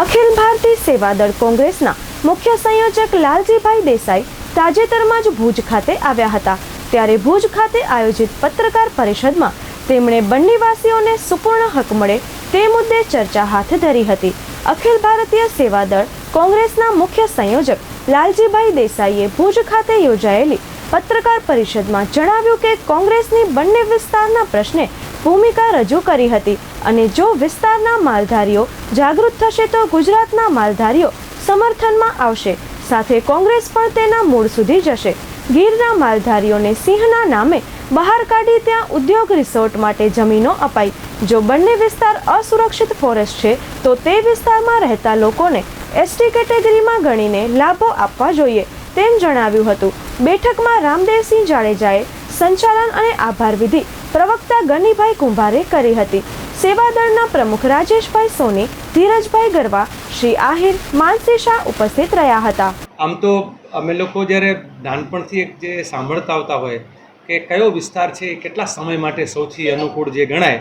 અખિલ ભારતીય સેવાદળ કોંગ્રેસના મુખ્ય સંયોજક લાલજીભાઈ દેસાઈ તાજેતરમાં જ ભુજ ખાતે આવ્યા હતા. ત્યારે ભુજ ખાતે આયોજિત પત્રકાર પરિષદમાં તેમણે બંનેવાસીઓને સુપૂર્ણ હક મળે તે મુદ્દે ચર્ચા હાથ ધરી હતી. અખિલ ભારતીય સેવાદળ કોંગ્રેસના મુખ્ય સંયોજક લાલજીભાઈ દેસાઈએ ભુજ ખાતે યોજાયેલી પત્રકાર પરિષદમાં જણાવ્યું કે કોંગ્રેસની બંને વિસ્તારના પ્રશ્ને ભૂમિકા રજૂ કરી હતી અને જો વિસ્તારના માલધારીઓ જાગૃત થશે તો ગુજરાતના માલધારીઓ સમર્થનમાં આવશે. સાથે કોંગ્રેસ પણ તેના મૂળ સુધી જશે. ગીરના માલધારીઓને સિંહના નામે બહાર કાઢી ત્યાં ઉદ્યોગ રિસોર્ટ માટે જમીનો અપાઈ. જો બંને વિસ્તાર અસુરક્ષિત ફોરેસ્ટ છે, તો તે વિસ્તારમાં રહેતા લોકોને એસટી કેટેગરીમાં ગણીને લાભો આપવા જોઈએ, તેમ જણાવ્યું હતું. બેઠકમાં રામદેવસિંહ જાડેજાએ સંચાલન અને આભાર વિધિ પ્રવક્તા ગનીભાઈ કુંભારે કરી હતી. સેવાદળના પ્રમુખ રાજેશભાઈ સોની, ધીરજભાઈ ગરવા, શ્રી આહિર, માનસી શાહ ઉપસ્થિત રહ્યા હતા. આમ તો અમે લોકો જ્યારે નાનપણથી એક જે સાંભળતા આવતા હોય કે કયો વિસ્તાર છે, કેટલા સમય માટે સૌથી અનુકૂળ જે ગણાય,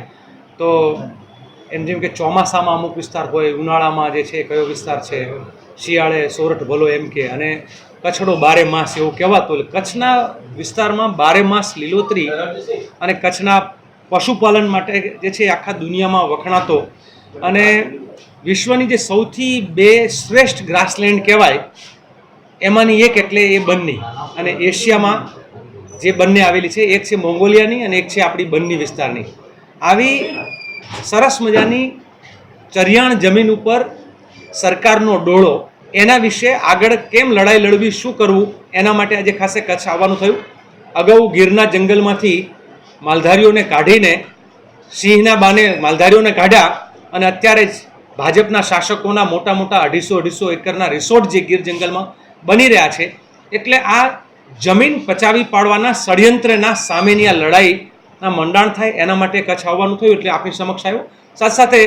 તો એમ જેમ કે ચોમાસામાં અમુક વિસ્તાર હોય, ઉનાળામાં જે છે કયો વિસ્તાર છે, શિયાળે સોરઠ ભલો એમ કે, અને કચ્છડો બારે માસ એવું કહેવાતું કચ્છના વિસ્તારમાં બારે માસ લીલોતરી અને કચ્છના પશુપાલન માટે જે છે આખા દુનિયામાં વખણાતો. અને વિશ્વની જે સૌથી બે શ્રેષ્ઠ ગ્રાસલેન્ડ કહેવાય, એમાંની એક એટલે એ બંને. અને એશિયામાં જે બંને આવેલી છે, એક છે મોંગોલિયાની અને એક છે આપણી બંને વિસ્તારની. આવી સરસ મજાની ચરિયાણ જમીન ઉપર સરકારનો ડોળો એના વિશે આગળ કેમ લડાઈ લડવી, શું કરવું, એના માટે આજે ખાસે કચ્છ આવવાનું થયું. અગાઉ ગીરના જંગલમાંથી માલધારીઓને કાઢીને, સિંહના બાને માલધારીઓને કાઢ્યા અને અત્યારે જ ભાજપના શાસકોના મોટા મોટા અઢીસો અઢીસો એકરના રિસોર્ટ જે ગીર જંગલમાં બની રહ્યા છે, એટલે આ જમીન પચાવી પાડવાના ષડયંત્રના સામેની આ લડાઈના મંડાણ થાય, એના માટે કચ્છ આવવાનું થયું, એટલે આપણી સમક્ષ આવ્યો. સાથે સાથે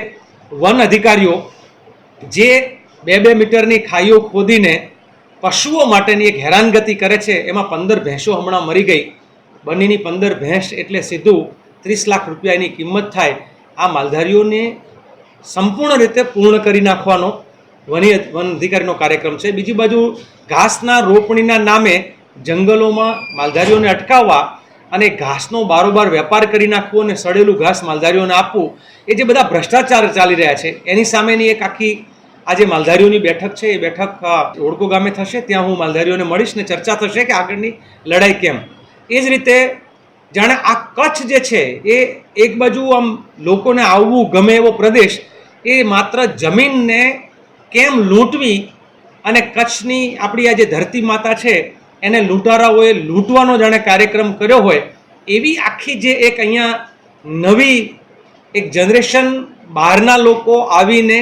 વન અધિકારીઓ જે બે બે મીટરની ખાઈઓ ખોદીને પશુઓ માટેની એક હેરાનગતિ કરે છે. એમાં પંદર ભેંસો હમણાં મરી ગઈ. બંનેની પંદર ભેંસ એટલે સીધું ત્રીસ લાખ રૂપિયાની કિંમત થાય. આ માલધારીઓને સંપૂર્ણ રીતે પૂર્ણ કરી નાખવાનો વની વન અધિકારીનો કાર્યક્રમ છે. બીજી બાજુ ઘાસના રોપણીના નામે જંગલોમાં માલધારીઓને અટકાવવા અને ઘાસનો બારોબાર વેપાર કરી નાખવો અને સડેલું ઘાસ માલધારીઓને આપવું, એ જે બધા ભ્રષ્ટાચાર ચાલી રહ્યા છે, એની સામેની એક આખી આજે માલધારીઓની બેઠક છે, એ બેઠક ઓળકો ગામે થશે, ત્યાં હું માલધારીઓને મળીશ ને ચર્ચા થશે કે આગળની લડાઈ કેમ. એ જ રીતે જાણે આ કચ્છ જે છે, એ એક બાજુ આમ લોકોને આવવું ગમે એવો પ્રદેશ, એ માત્ર જમીનને કેમ લૂંટવી અને કચ્છની આપણી આ જે ધરતી માતા છે, એને લૂંટારાઓએ લૂંટવાનો જાણે કાર્યક્રમ કર્યો હોય, એવી આખી જે એક અહીંયા નવી એક જનરેશન બહારના લોકો આવીને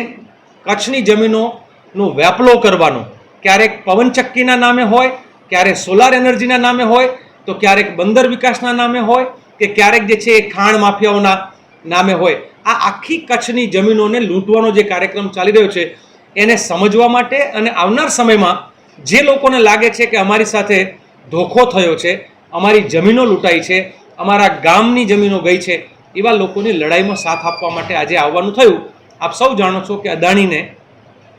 કચ્છની જમીનોનો વેપલો કરવાનો. ક્યારેક પવનચક્કીના નામે હોય, ક્યારેક સોલાર એનર્જીના નામે હોય, તો ક્યારેક બંદર વિકાસના નામે હોય કે ક્યારેક જે છે એ ખાણ માફિયાઓના નામે હોય. આ આખી કચ્છની જમીનોને લૂંટવાનો જે કાર્યક્રમ ચાલી રહ્યો છે, એને સમજવા માટે અને આવનાર સમયમાં જે લોકોને લાગે છે કે અમારી સાથે ધોખો થયો છે, અમારી જમીનો લૂંટાઈ છે, અમારા ગામની જમીનો ગઈ છે, એવા લોકોની લડાઈમાં સાથ આપવા માટે આજે આવવાનું થયું. આપ સૌ જાણો છો કે અદાણીને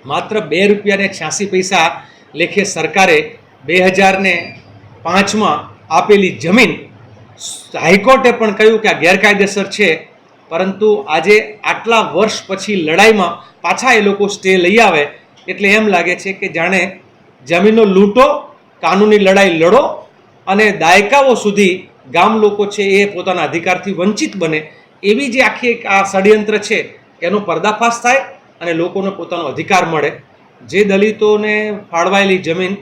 માત્ર બે રૂપિયાને છ્યાસી પૈસા લેખે સરકારે બે હજારને પાંચમાં આપેલી જમીન હાઈકોર્ટે પણ કહ્યું કે આ ગેરકાયદેસર છે. પરંતુ આજે આટલા વર્ષ પછી લડાઈમાં પાછા એ લોકો સ્ટે લઈ આવે એટલે એમ લાગે છે કે જાણે જમીનો લૂંટો, કાનૂની લડાઈ લડો અને દાયકાઓ સુધી ગામ લોકો છે એ પોતાના અધિકારથી વંચિત બને એવી જે આખી એક આ ષડયંત્ર છે એનો પર્દાફાશ થાય અને લોકોને પોતાનો અધિકાર મળે. જે દલિતોને ફાળવાયેલી જમીન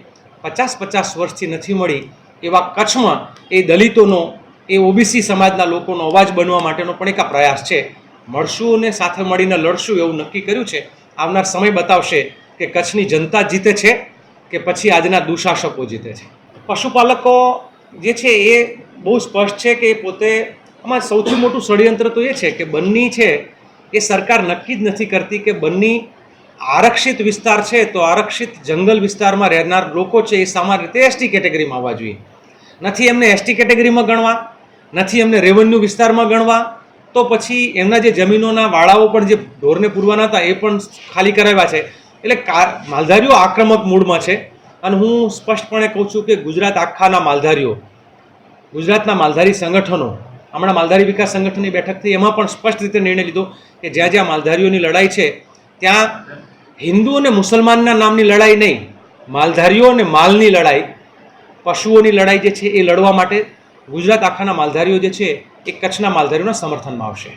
પચાસ પચાસ વર્ષથી નથી મળી એવા કચ્છમાં એ દલિતોનો, એ ઓબીસી સમાજના લોકોનો અવાજ બનવા માટેનો પણ એક આ પ્રયાસ છે. મળશું અને સાથે મળીને લડશું એવું નક્કી કર્યું છે. આવનાર સમય બતાવશે કે કચ્છની જનતા જીતે છે કે પછી આજના દુશાસકો જીતે છે. પશુપાલકો જે છે એ બહુ સ્પષ્ટ છે કે પોતે આમાં સૌથી મોટું ષડયંત્ર તો એ છે કે બંની છે એ સરકાર નક્કી જ નથી કરતી કે બંની આરક્ષિત વિસ્તાર છે તો આરક્ષિત જંગલ વિસ્તારમાં રહેનાર લોકો છે એ સામાન્ય રીતે એસટી કેટેગરીમાં આવવા જોઈએ. નથી એમને એસટી કેટેગરીમાં ગણવા, નથી એમને રેવન્યુ વિસ્તારમાં ગણવા, તો પછી એમના જે જમીનોના વાળાઓ પણ જે ઢોરને પૂરવાના હતા એ પણ ખાલી કરાવ્યા છે. એટલે માલધારીઓ આક્રમક મૂડમાં છે અને હું સ્પષ્ટપણે કહું છું કે ગુજરાત આખાના માલધારીઓ, ગુજરાતના માલધારી સંગઠનો હમણાં માલધારી વિકાસ સંગઠનની બેઠક થઈ એમાં પણ સ્પષ્ટ રીતે નિર્ણય લીધો કે જ્યાં જ્યાં માલધારીઓની લડાઈ છે, ત્યાં હિન્દુ અને મુસલમાનના નામની લડાઈ નહીં, માલધારીઓ અને માલની લડાઈ, પશુઓની લડાઈ જે છે એ લડવા માટે ગુજરાત આખાના માલધારીઓ જે છે એ કચ્છના માલધારીઓના સમર્થનમાં આવશે.